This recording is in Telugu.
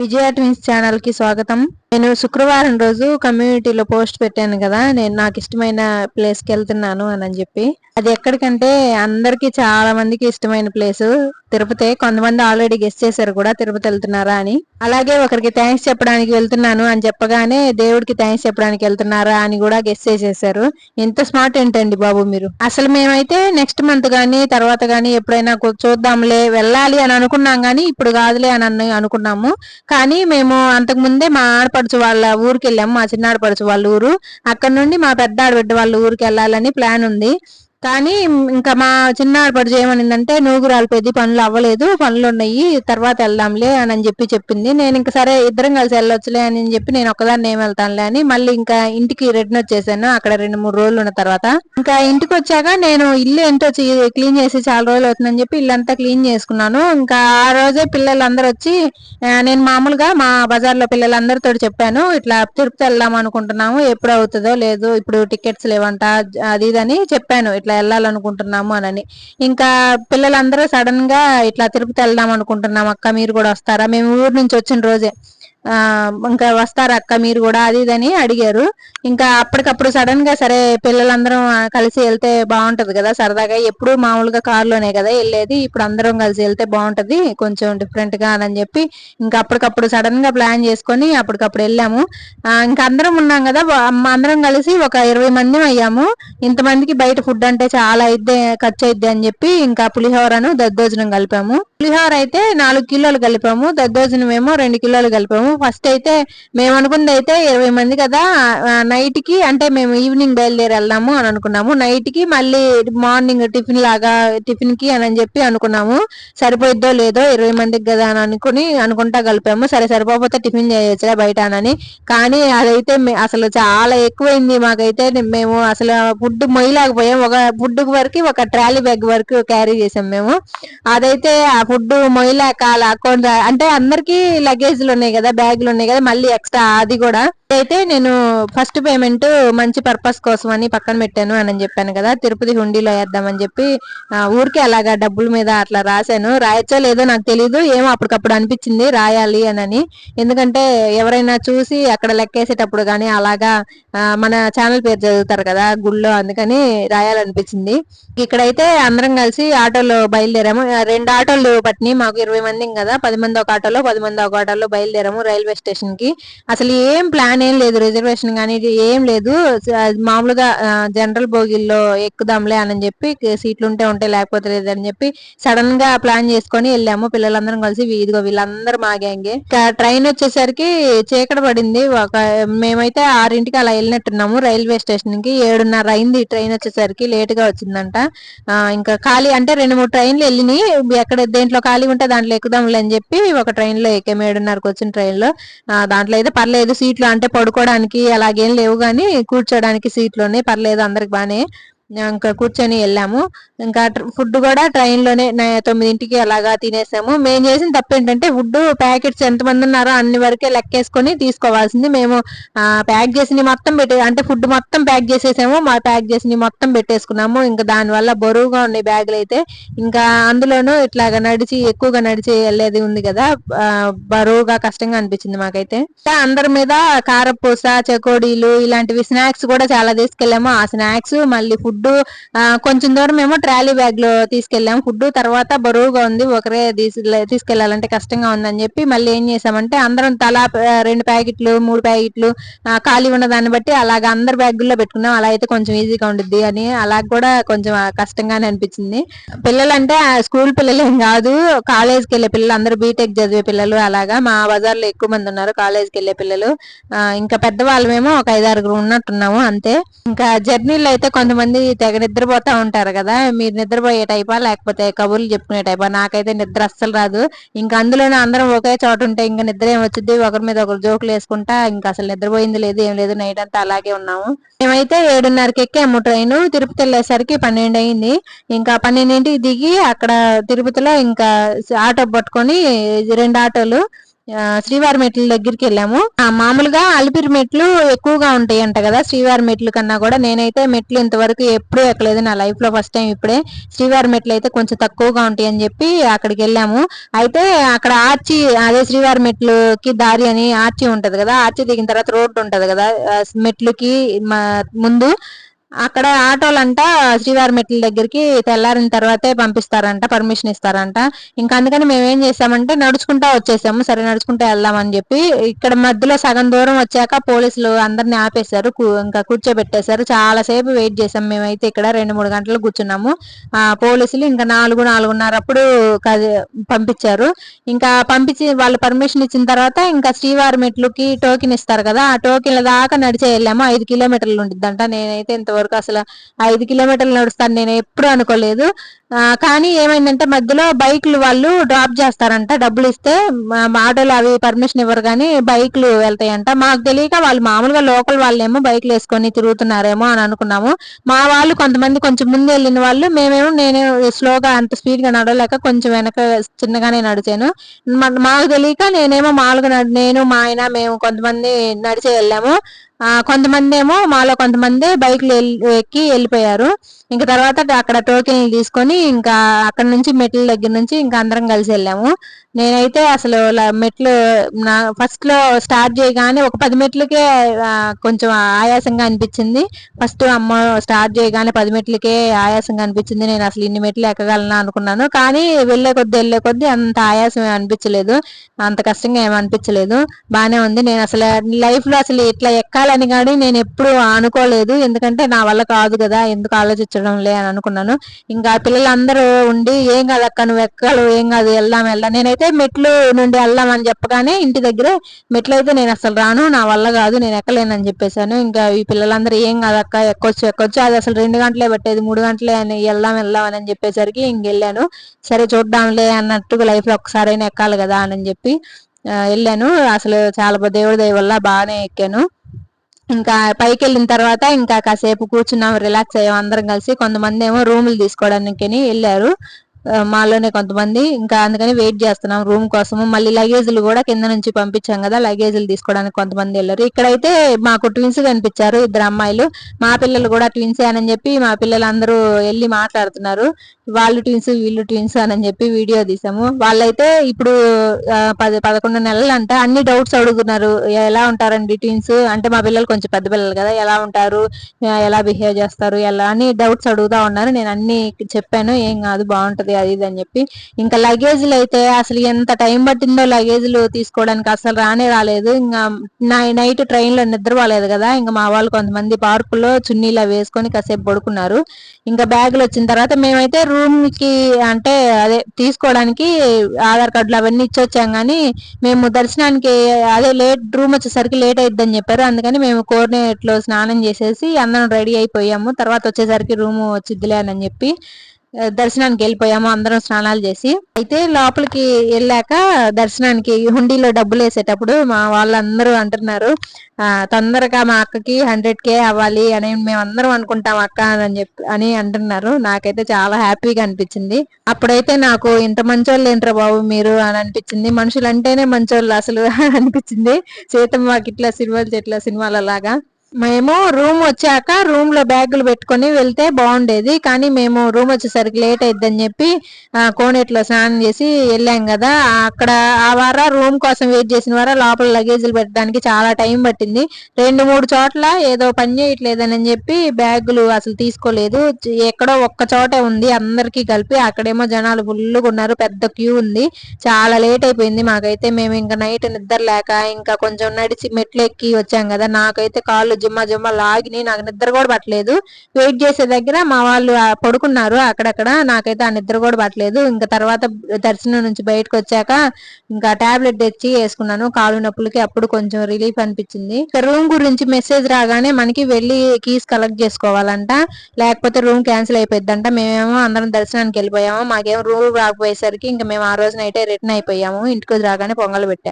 విజయ ట్విన్స్ ఛానల్కి స్వాగతం. నేను శుక్రవారం రోజు కమ్యూనిటీలో పోస్ట్ పెట్టాను కదా నేను నాకు ఇష్టమైన ప్లేస్కి వెళ్తున్నాను అని చెప్పి. అది ఎక్కడికంటే అందరికి చాలా మందికి ఇష్టమైన ప్లేస్ తిరుపతి కొంతమంది ఆల్రెడీ గెస్ట్ చేశారు కూడా తిరుపతి వెళ్తున్నారా అని. అలాగే ఒకరికి థ్యాంక్స్ చెప్పడానికి వెళ్తున్నాను అని చెప్పగానే దేవుడికి థ్యాంక్స్ చెప్పడానికి వెళ్తున్నారా అని కూడా గెస్ట్ చేసేసారు. ఎంత స్మార్ట్ ఏంటండి బాబు మీరు? అసలు మేమైతే నెక్స్ట్ మంత్ కానీ తర్వాత కానీ ఎప్పుడైనా చూద్దాంలే వెళ్ళాలి అని అనుకున్నాం కానీ ఇప్పుడు కాదులే అని అనుకున్నాము. కానీ మేము అంతకు ముందే మా పడుచు వాళ్ళ ఊరికి వెళ్ళాము. మా చిన్నాడు పడుచు వాళ్ళ ఊరు. అక్కడ నుండి మా పెద్ద ఆడబిడ్డ వాళ్ళ ఊరికి వెళ్ళాలని ప్లాన్ ఉంది. కానీ ఇంకా మా చిన్న చేయమనిందంటే ఏమనిందంటే నూగురాలు పనులు అవ్వలేదు పనులు ఉన్నాయి తర్వాత వెళ్దాంలే అని అని చెప్పి చెప్పింది. నేను ఇంకా సరే ఇద్దరం కలిసి వెళ్ళొచ్చులే అని చెప్పి నేను ఒకదాన్ని ఏం వెళ్తానులే అని మళ్ళీ ఇంకా ఇంటికి రిటర్న్ వచ్చేసాను. అక్కడ రెండు మూడు రోజులు ఉన్న తర్వాత. ఇంకా ఇంటికి వచ్చాక నేను ఇల్లు ఏంటో క్లీన్ చేసి చాలా రోజులు అవుతుందని చెప్పి ఇల్లంతా క్లీన్ చేసుకున్నాను. ఇంకా ఆ రోజే పిల్లలందరూ వచ్చి నేను మామూలుగా మా బజార్లో పిల్లలందరితో చెప్పాను ఇట్లా తిరుపతి వెళ్దాం అనుకుంటున్నాము ఎప్పుడు అవుతుందో లేదు ఇప్పుడు టికెట్స్ లేవంట అది ఇదని చెప్పాను. ఇట్లా వెళ్ళాలనుకుంటున్నాము అని ఇంకా పిల్లలందరూ సడన్గా ఇట్లా తిరుపతి వెళ్దాం అనుకుంటున్నాం అక్క మీరు కూడా వస్తారా? మేము ఊరు నుంచి వచ్చిన రోజే. ఇంకా వస్తారా అక్క మీరు కూడా అది ఇదని అడిగారు. ఇంకా అప్పటికప్పుడు సడన్గా సరే పిల్లలందరం కలిసి వెళ్తే బాగుంటది కదా సరదాగా. ఎప్పుడు మామూలుగా కారులోనే కదా వెళ్ళేది. ఇప్పుడు అందరం కలిసి వెళ్తే బాగుంటది. కొంచెం డిఫరెంట్గా అని చెప్పి ఇంకా అప్పటికప్పుడు సడన్గా ప్లాన్ చేసుకొని అప్పటికప్పుడు వెళ్ళాము. ఇంకా అందరం ఉన్నాం కదా. అందరం కలిసి ఒక ఇరవై మంది అయ్యాము. ఇంతమందికి బయట ఫుడ్ అంటే చాలా అయితే ఖర్చు అయిద్ది అని చెప్పి ఇంకా పులిహోరను దద్దోజనం కలిపాము. పులిహోర అయితే నాలుగు కిలోలు కలిపాము. దద్దోజనం ఏమో రెండు కిలోలు కలిపాము. ఫస్ట్ అయితే మేము అనుకుంది అయితే ఇరవై మంది కదా నైట్కి అంటే మేము ఈవినింగ్ బయలుదేరి వెళ్దాము అని అనుకున్నాము. నైట్కి మళ్ళీ మార్నింగ్ టిఫిన్ లాగా టిఫిన్కి అని అని చెప్పి అనుకున్నాము. సరిపోయిద్దో లేదో ఇరవై మందికి కదా అని అనుకుని అనుకుంటా కలిపాము. సరే సరిపోతే టిఫిన్ చేయొచ్చులే బయట అని కానీ అదైతే అసలు చాలా ఎక్కువైంది మాకైతే. మేము అసలు ఫుడ్ మొయ్యలేకపోయాం. ఒక ఫుడ్ వరకు ఒక ట్రాలీ బ్యాగ్ వరకు క్యారీ చేసాం మేము. అదైతే ఆ ఫుడ్ మొయ్యలేక అలా అంటే అందరికీ లగేజ్లు ఉన్నాయి కదా బ్యాగులు ఉన్నాయి కదా మళ్ళీ ఎక్స్ట్రా అది కూడా అయితే నేను ఫస్ట్ పేమెంట్ మంచి పర్పస్ కోసం అని పక్కన పెట్టాను అని చెప్పాను కదా తిరుపతి హుండీలో వేద్దామని చెప్పి ఊరికే అలాగా డబ్బుల మీద అట్లా రాశాను. రాయచ్చో లేదో నాకు తెలియదు ఏమో అప్పటికప్పుడు అనిపించింది రాయాలి అని ఎందుకంటే ఎవరైనా చూసి అక్కడ లెక్కేసేటప్పుడు కానీ అలాగా మన ఛానల్ పేరు చదువుతారు కదా గుళ్ళో అందుకని రాయాలనిపించింది. ఇక్కడైతే అందరం కలిసి ఆటోలో బయలుదేరాము. రెండు ఆటోలు పట్టినాయి మాకు ఇరవై మంది కదా పది మంది ఒక ఆటోలో పది మంది ఒక ఆటోలో బయలుదేరాము రైల్వే స్టేషన్కి అసలు ఏం ప్లాన్ ఏం లేదు రిజర్వేషన్ కానీ ఏం లేదు. మామూలుగా జనరల్ బోగిల్లో ఎక్కుదాంలే అని చెప్పి సీట్లు ఉంటే ఉంటాయి లేకపోతే లేదని చెప్పి సడన్గా ప్లాన్ చేసుకొని వెళ్ళాము. పిల్లలందరం కలిసి ఇదిగో వీళ్ళందరూ మా గ్యాంగే ట్రైన్ వచ్చేసరికి చీకటి పడింది. ఒక మేమైతే ఆరింటికి అలా వెళ్ళినట్టున్నాము. రైల్వే స్టేషన్కి ఏడున్నర అయింది. ట్రైన్ వచ్చేసరికి లేట్గా వచ్చిందంట ఇంకా ఖాళీ అంటే రెండు మూడు ట్రైన్లు వెళ్ళినాయి. ఎక్కడ దేంట్లో ఖాళీ ఉంటే దాంట్లో ఎక్కుదాంలే అని చెప్పి ఒక ట్రైన్లో ఎక్కాము. ఏడున్నరకు వచ్చిన ట్రైన్లో దాంట్లో అయితే పర్లేదు. సీట్లు అంటే పడుకోవడానికి అలాగేం లేవు కానీ కూర్చోడానికి సీట్లు ఉన్నాయి పర్లేదు అందరికి బానే. ఇంకా కూర్చొని వెళ్ళాము. ఇంకా ఫుడ్ కూడా ట్రైన్లోనే తొమ్మిదింటికి అలాగా తినేసాము. మేము చేసిన తప్పు ఏంటంటే ఫుడ్ ప్యాకెట్స్ ఎంతమంది ఉన్నారో అన్ని వరకే లెక్కేసుకొని తీసుకోవాల్సింది. మేము ప్యాక్ చేసినవి మొత్తం పెట్టే అంటే ఫుడ్ మొత్తం ప్యాక్ చేసేసాము. మా ప్యాక్ చేసినవి మొత్తం పెట్టేసుకున్నాము. ఇంకా దానివల్ల బరువుగా ఉన్నాయి బ్యాగులు అయితే ఇంకా అందులోనూ ఇట్లాగా నడిచి ఎక్కువగా నడిచి వెళ్ళేది ఉంది కదా. బరువుగా కష్టంగా అనిపించింది మాకైతే. అందరి మీద కారపూస చకోడీలు ఇలాంటివి స్నాక్స్ కూడా చాలా తీసుకెళ్ళాము. ఆ స్నాక్స్ మళ్ళీ ఫుడ్ ఫుడ్ కొంచెం దూరం మేము ట్రాలీ బ్యాగ్లో తీసుకెళ్ళాము ఫుడ్ తర్వాత బరువుగా ఉంది ఒకరే తీసుకెళ్ళాలంటే కష్టంగా ఉందని చెప్పి మళ్ళీ ఏం చేసామంటే అందరం తలా రెండు ప్యాకెట్లు మూడు ప్యాకెట్లు ఖాళీ ఉన్న దాన్ని బట్టి అలాగ అందరి బ్యాగుల్లో పెట్టుకున్నాం. అలా అయితే కొంచెం ఈజీగా ఉండిద్ది అని అలా కూడా కొంచెం కష్టంగానే అనిపించింది. పిల్లలంటే అంటే స్కూల్ పిల్లలు ఏం కాదు. కాలేజ్కి వెళ్ళే పిల్లలు అందరూ బీటెక్ చదివే పిల్లలు అలాగా. మా బజార్లో ఎక్కువ మంది ఉన్నారు కాలేజ్కి వెళ్ళే పిల్లలు. ఇంకా ఇంకా పెద్దవాళ్ళమేమో ఒక ఐదారుగురు ఉన్నట్టున్నాము అంతే. ఇంకా జర్నీలో అయితే కొంతమంది తెగ నిద్రపోతా ఉంటారు కదా. మీరు నిద్రపోయే టైపా లేకపోతే కబుర్లు చెప్పుకునే టైపా? నాకైతే నిద్ర అస్సలు రాదు. ఇంకా అందులోనే అందరం ఒకే చోట ఉంటే ఇంకా నిద్ర ఏం వచ్చింది ఒకరి మీద ఒకరు జోకులు వేసుకుంటా ఇంకా అసలు నిద్రపోయింది లేదు ఏం లేదు నైట్ అంతా అలాగే ఉన్నాము. మేమైతే ఏడున్నరకి ఎక్కాము ట్రైన్. తిరుపతి వెళ్ళేసరికి పన్నెండు అయింది. ఇంకా పన్నెండింటికి దిగి అక్కడ తిరుపతిలో ఇంకా ఆటో పట్టుకొని రెండు ఆటోలు శ్రీవారి మెట్ల దగ్గరికి వెళ్ళాము. మామూలుగా అలిపిరి మెట్లు ఎక్కువగా ఉంటాయి అంట కదా శ్రీవారి మెట్లు కన్నా కూడా. నేనైతే మెట్లు ఇంతవరకు ఎప్పుడూ ఎక్కలేదు నా లైఫ్లో ఫస్ట్ టైం ఇప్పుడే. శ్రీవారి మెట్లు అయితే కొంచెం తక్కువగా ఉంటాయి అని చెప్పి అక్కడికి వెళ్ళాము. అయితే అక్కడ ఆర్చి అదే శ్రీవారి మెట్లుకి దారి అని ఆర్చి ఉంటది కదా ఆర్చి దిగిన తర్వాత రోడ్డు ఉంటది కదా మెట్లుకి ముందు. అక్కడ ఆటోలంట శ్రీవారి మెట్ల దగ్గరికి తెల్లారిన తర్వాతే పంపిస్తారంట పర్మిషన్ ఇస్తారంట. ఇంకా అందుకని మేము ఏం చేసామంటే నడుచుకుంటా వచ్చేసాము. సరే నడుచుకుంటా వెళ్దామని చెప్పి ఇక్కడ మధ్యలో సగం దూరం వచ్చాక పోలీసులు అందరిని ఆపేశారు. ఇంకా కూర్చోబెట్టేశారు. చాలా సేపు వెయిట్ చేసాం. మేమైతే ఇక్కడ రెండు మూడు గంటలు కూర్చున్నాము. ఆ పోలీసులు ఇంకా నాలుగు నాలుగున్నర అప్పుడు పంపించారు. ఇంకా పంపించి వాళ్ళు పర్మిషన్ ఇచ్చిన తర్వాత ఇంకా శ్రీవారి మెట్లుకి టోకెన్ ఇస్తారు కదా ఆ టోకెన్ల దాకా నడిచే వెళ్ళాము. ఐదు కిలోమీటర్లు ఉంటుందంట నేనైతే ఇంతవరకు వరకు అసలు ఐదు కిలోమీటర్లు నడుస్తాను నేను ఎప్పుడు అనుకోలేదు. కానీ ఏమైందంటే మధ్యలో బైక్లు వాళ్ళు డ్రాప్ చేస్తారంట డబ్బులు ఇస్తే ఆటోలు అవి పర్మిషన్ ఇవ్వరు కానీ బైక్లు వెళ్తాయంట. మాకు తెలియక వాళ్ళు మామూలుగా లోకల్ వాళ్ళేమో బైక్లు వేసుకొని తిరుగుతున్నారేమో అని అనుకున్నాము. మా వాళ్ళు కొంతమంది కొంచెం ముందు వెళ్ళిన వాళ్ళు మేమేమో నేను స్లోగా అంత స్పీడ్గా నడవలేక కొంచెం వెనక చిన్నగానే నడిచాను. మాకు తెలియక నేనేమో మామూలుగా నేను మా ఆయన మేము కొంతమంది నడిచే వెళ్ళాము. కొంతమంది ఏమో మాలో కొంతమంది బైక్లు ఎక్కి వెళ్ళిపోయారు. ఇంకా తర్వాత అక్కడ టోకెన్లు తీసుకొని ఇంకా అక్కడ నుంచి మెట్ల దగ్గర నుంచి ఇంకా అందరం కలిసి వెళ్ళాము. నేనైతే అసలు మెట్లు నా ఫస్ట్లో స్టార్ట్ చేయగానే ఒక పది మెట్లకే కొంచెం ఆయాసంగా అనిపించింది. ఫస్ట్ అమ్మ స్టార్ట్ చేయగానే పది మెట్లకే ఆయాసంగా అనిపించింది. నేను అసలు ఇన్ని మెట్లు ఎక్కగలను అనుకున్నాను. కానీ వెళ్ళే కొద్ది వెళ్ళే కొద్ది అంత ఆయాసం అనిపించలేదు. అంత కష్టంగా ఏమనిపించలేదు అనిపించలేదు. బాగానే ఉంది. నేను అసలు లైఫ్లో అసలు ఇట్లా చేయాలని కానీ నేను ఎప్పుడు అనుకోలేదు ఎందుకంటే నా వల్ల కాదు కదా ఎందుకు ఆలోచించడం లే అని అనుకున్నాను. ఇంకా పిల్లలందరూ ఉండి ఏం కాదు అక్క నువ్వు ఎక్కలు ఏం కాదు వెళ్దాం వెళ్దాం. నేనైతే మెట్లు నుండి వెళ్దామని చెప్పగానే ఇంటి దగ్గర మెట్లు అయితే నేను అసలు రాను నా వల్ల కాదు నేను ఎక్కలేనని చెప్పేశాను. ఇంకా ఈ పిల్లలందరూ ఏం కాదు అక్క ఎక్కొచ్చు ఎక్కొచ్చు. అది అసలు రెండు గంటలే పట్టేది మూడు గంటలే అని వెళ్దాం వెళ్దాం అని చెప్పేసరికి ఇంకెళ్ళాను సరే చూద్దాంలే అన్నట్టుగా లైఫ్లో ఒకసారైనా ఎక్కాలి కదా అని చెప్పి వెళ్ళాను. అసలు చాలా దేవుడి దయ వల్ల బాగానే ఎక్కాను. ఇంకా పైకి వెళ్ళిన తర్వాత ఇంకా కాసేపు కూర్చున్నాం రిలాక్స్ అయ్యాం అందరం కలిసి. కొంతమంది ఏమో రూములు తీసుకోవడానికి వెళ్ళారు. మాలోనే కొంతమంది. ఇంకా అందుకని వెయిట్ చేస్తున్నాం రూమ్ కోసము. మళ్ళీ లగేజ్లు కూడా కింద నుంచి పంపించాం కదా లగేజ్లు తీసుకోవడానికి కొంతమంది వెళ్ళారు. ఇక్కడైతే మాకు ట్విన్స్ కనిపించారు ఇద్దరు అమ్మాయిలు. మా పిల్లలు కూడా ట్విన్స్ అని చెప్పి మా పిల్లలు అందరూ వెళ్ళి మాట్లాడుతున్నారు. వాళ్ళు ట్విన్స్ వీళ్ళు ట్విన్స్ అని చెప్పి వీడియో తీసాము. వాళ్ళైతే ఇప్పుడు పది పదకొండు నెలలు అంటే అన్ని డౌట్స్ అడుగుతున్నారు. ఎలా ఉంటారండి ట్విన్స్ అంటే మా పిల్లలు కొంచెం పెద్ద పిల్లలు కదా ఎలా ఉంటారు? ఎలా బిహేవ్ చేస్తారు? ఎలా అని డౌట్స్ అడుగుతా ఉన్నారు. నేను అన్ని చెప్పాను. ఏం కాదు బాగుంటది. అది అది ఇది అని చెప్పి ఇంకా లగేజ్లు అయితే అసలు ఎంత టైం పట్టిందో లగేజ్లు తీసుకోవడానికి అసలు రానే రాలేదు. ఇంకా నైట్ ట్రైన్లో నిద్ర పోలేదు కదా. ఇంకా మా వాళ్ళు కొంతమంది పార్కులో చున్నీలా వేసుకొని కాసేపు పడుకున్నారు. ఇంకా బ్యాగులు వచ్చిన తర్వాత మేమైతే రూమ్కి అంటే అదే తీసుకోవడానికి ఆధార్ కార్డులు అవన్నీ ఇచ్చొచ్చాం కానీ మేము దర్శనానికి అదే లేట్ రూమ్ వచ్చేసరికి లేట్ అయిద్దని చెప్పారు. అందుకని మేము కోర్నేట్లో స్నానం చేసేసి అందరం రెడీ అయిపోయాము. తర్వాత వచ్చేసరికి రూమ్ వచ్చిద్దిలే అని చెప్పి దర్శనానికి వెళ్ళిపోయాము అందరం స్నానాలు చేసి. అయితే లోపలికి వెళ్ళాక దర్శనానికి హుండీలో డబ్బులు వేసేటప్పుడు మా వాళ్ళందరూ అంటున్నారు తొందరగా మా అక్కకి హండ్రెడ్ కే అవ్వాలి అని మేము అందరం అనుకుంటాం అక్క అని చెప్పి అని అంటున్నారు. నాకైతే చాలా హ్యాపీగా అనిపించింది. అప్పుడైతే నాకు ఇంత మంచోళ్ళు ఏంట్రా బాబు మీరు అని అనిపించింది. మనుషులు అంటేనే మంచోళ్ళు అసలు అనిపించింది. సీతమ్మకి ఇట్లా సినిమాలు చెట్ల సినిమాలలాగా. మేము రూమ్ వచ్చాక రూమ్లో బ్యాగులు పెట్టుకుని వెళ్తే బాగుండేది. కానీ మేము రూమ్ వచ్చేసరికి లేట్ అయిద్దని చెప్పి కోనేట్లో స్నానం చేసి వెళ్ళాం కదా. అక్కడ ఆ వార రూమ్ కోసం వెయిట్ చేసిన వార లోపల లగేజీలు పెట్టడానికి చాలా టైం పట్టింది. రెండు మూడు చోట్ల ఏదో పని చేయట్లేదని చెప్పి బ్యాగులు అసలు తీసుకోలేదు. ఎక్కడో ఒక్క చోటే ఉంది. అందరికీ కలిపి అక్కడేమో జనాలు ఫుల్గా ఉన్నారు. పెద్ద క్యూ ఉంది. చాలా లేట్ అయిపోయింది మాకైతే. మేము ఇంకా నైట్ నిద్ర లేక ఇంకా కొంచెం నడిచి మెట్లు ఎక్కి వచ్చాం కదా. నాకైతే కాళ్ళు జిమ్మా జిమ్మా లాగి నాకు నిద్ర కూడా పట్టలేదు. వెయిట్ చేసే దగ్గర మా వాళ్ళు పడుకున్నారు అక్కడక్కడ. నాకైతే ఆ నిద్ర కూడా పట్టలేదు. ఇంకా తర్వాత దర్శనం నుంచి బయటకు వచ్చాక ఇంకా టాబ్లెట్ తెచ్చి వేసుకున్నాను. కాలు నొప్పులకి అప్పుడు కొంచెం రిలీఫ్ అనిపించింది. రూమ్ గురించి మెసేజ్ రాగానే మనకి వెళ్ళి కీస్ కలెక్ట్ చేసుకోవాలంట. లేకపోతే రూమ్ క్యాన్సిల్ అయిపోయిందంట మేమేమో అందరం దర్శనానికి వెళ్ళిపోయాము. మాకేమో రూమ్ రాకపోయేసరికి ఇంకా మేము ఆ రోజు నైటే రిటర్న్ అయిపోయాము. ఇంటికి రాగానే పొంగల్ పెట్టాం.